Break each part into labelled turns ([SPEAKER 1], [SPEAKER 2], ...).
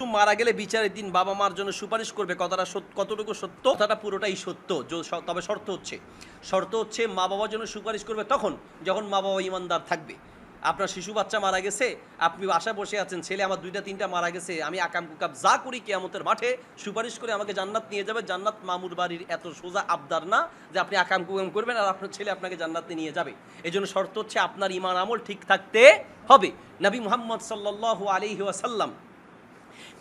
[SPEAKER 1] মারা গেলে বিচারের দিন বাবা মার জন্য সুপারিশ করবে সত্য কতটুকু সত্য? কথাটা পুরোটাই সত্য তবে শর্ত হচ্ছে শর্ত হচ্ছে মা বাবার জন্য সুপারিশ করবে তখন, যখন মা বাবা ইমানদার থাকবে। আপনার শিশু বাচ্চা মারা গেছে, আপনি আশা বসে আছেন, ছেলে আমার দুইটা, তিনটা মারা গেছে, আমি আকাম কুকাপ যা করি কেয়ামতের মাঠে সুপারিশ করে আমাকে জান্নাত নিয়ে যাবে, জান্নাত মামুর বাড়ির এত সোজা আবদার না যে আপনি আকাম কুকাম করবেন আর আপনার ছেলে আপনাকে জান্নাতে নিয়ে যাবে। এই জন্য শর্ত হচ্ছে আপনার ইমান আমল ঠিক থাকতে হবে। নবী মুহাম্মদ সাল্লাল্লাহু আলাইহি ওয়াসাল্লাম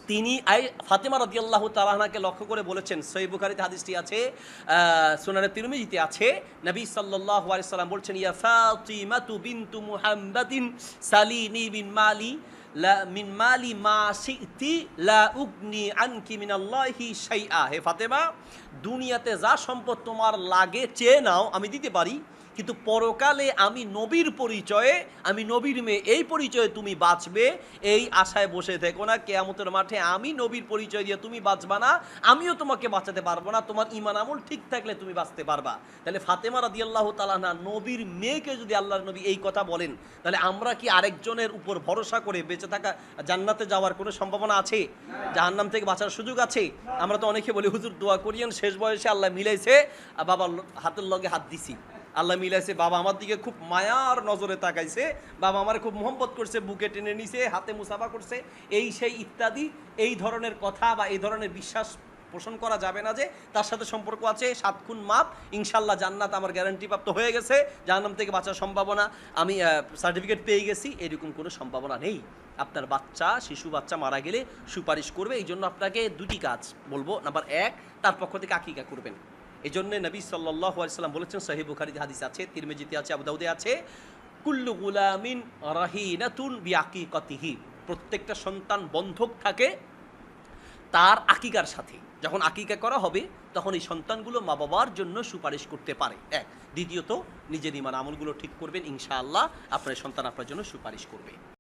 [SPEAKER 1] তিনি, আই, ফাতেমা রাদিয়াল্লাহু তাআলাকে লক্ষ্য করে বলেছেন, সহিহ বুখারীতে হাদিসটি আছে সুনানে তিরমিজিতে আছে, নবী সাল্লাল্লাহু আলাইহি সাল্লাম বলছেন, ইয়া ফাতিমাতু বিনতু মুহাম্মাদিন সালিনি বিন মালি, লা, মিন মালি মা শি'তি, লা উগনি আনকি মিনাল্লাহি শাইআ। হে ফাতেমা, দুনিয়াতে যা সম্পদ তোমার লাগে, চেয়ে নাও, আমি দিতে পারি কিন্তু পরকালে আমি নবীর পরিচয়ে, আমি নবীর মেয়ে, এই পরিচয়ে তুমি বাঁচবে, এই আশায় বসে থেকো না। কেয়ামতের মাঠে আমি নবীর পরিচয় দিয়ে তুমি বাঁচবা না, আমিও তোমাকে বাঁচাতে পারব না, তোমার ইমান আমল ঠিক থাকলে তুমি বাঁচতে পারবা। তাহলে ফাতেমা রাদি আল্লাহ তালানা নবীর মেয়েকে যদি আল্লাহর নবী এই কথা বলেন, তাহলে আমরা কি আরেকজনের উপর ভরসা করে বেঁচে থাকা, জান্নাতে যাওয়ার কোনো সম্ভাবনা আছে? জাহান্নাম থেকে বাঁচার সুযোগ আছে? আমরা তো অনেকে বলি, হুজুর, দোয়া করিয়েন, শেষ বয়সে আল্লাহ মিলাইছে। আর বাবার হাতের লগে হাত দিছি। আল্লাহ মিলাইছে, বাবা আমার দিকে খুব মায়ার নজরে তাকাইছে, বাবা আমার খুব মোহব্বত করছে, বুকে টেনে নিছে, হাতে মুসাফা করছে। এই সেই ইত্যাদি, এই ধরনের কথা বা এই ধরনের বিশ্বাস পোষণ করা যাবে না যে তার সাথে সম্পর্ক আছে সাত খুন মাপ ইনশাল্লাহ জান্নাত আমার গ্যারান্টি প্রাপ্ত হয়ে গেছে, জাহান্নাম থেকে বাঁচার সম্ভাবনা। আমি সার্টিফিকেট পেয়ে গেছি, এরকম কোনো সম্ভাবনা নেই। আপনার বাচ্চা, শিশু বাচ্চা মারা গেলে সুপারিশ করবে এই জন্য আপনাকে দুটি কাজ বলব। নাম্বার এক, তার পক্ষ থেকে আকিকা করবেন। এই জন্য নবী সাল্লাহ বলেছেন সাহেব বুখারিতে হাদিস আছে, তিরমেজিতে আছে আবুদাউদে আছে, কুল্লু গুলামিন রাহিনাতুন বিআকিকাতিহি। প্রত্যেকটা সন্তান বন্ধক থাকে তার আকিকার সাথে। যখন আকিকা করা হবে, তখন এই সন্তানগুলো মা বাবার জন্য সুপারিশ করতে পারে। এক। দ্বিতীয়ত, নিজের ইমান আমলগুলো ঠিক করবেন, ইনশাআল্লাহ আপনার সন্তান আপনার জন্য সুপারিশ করবে।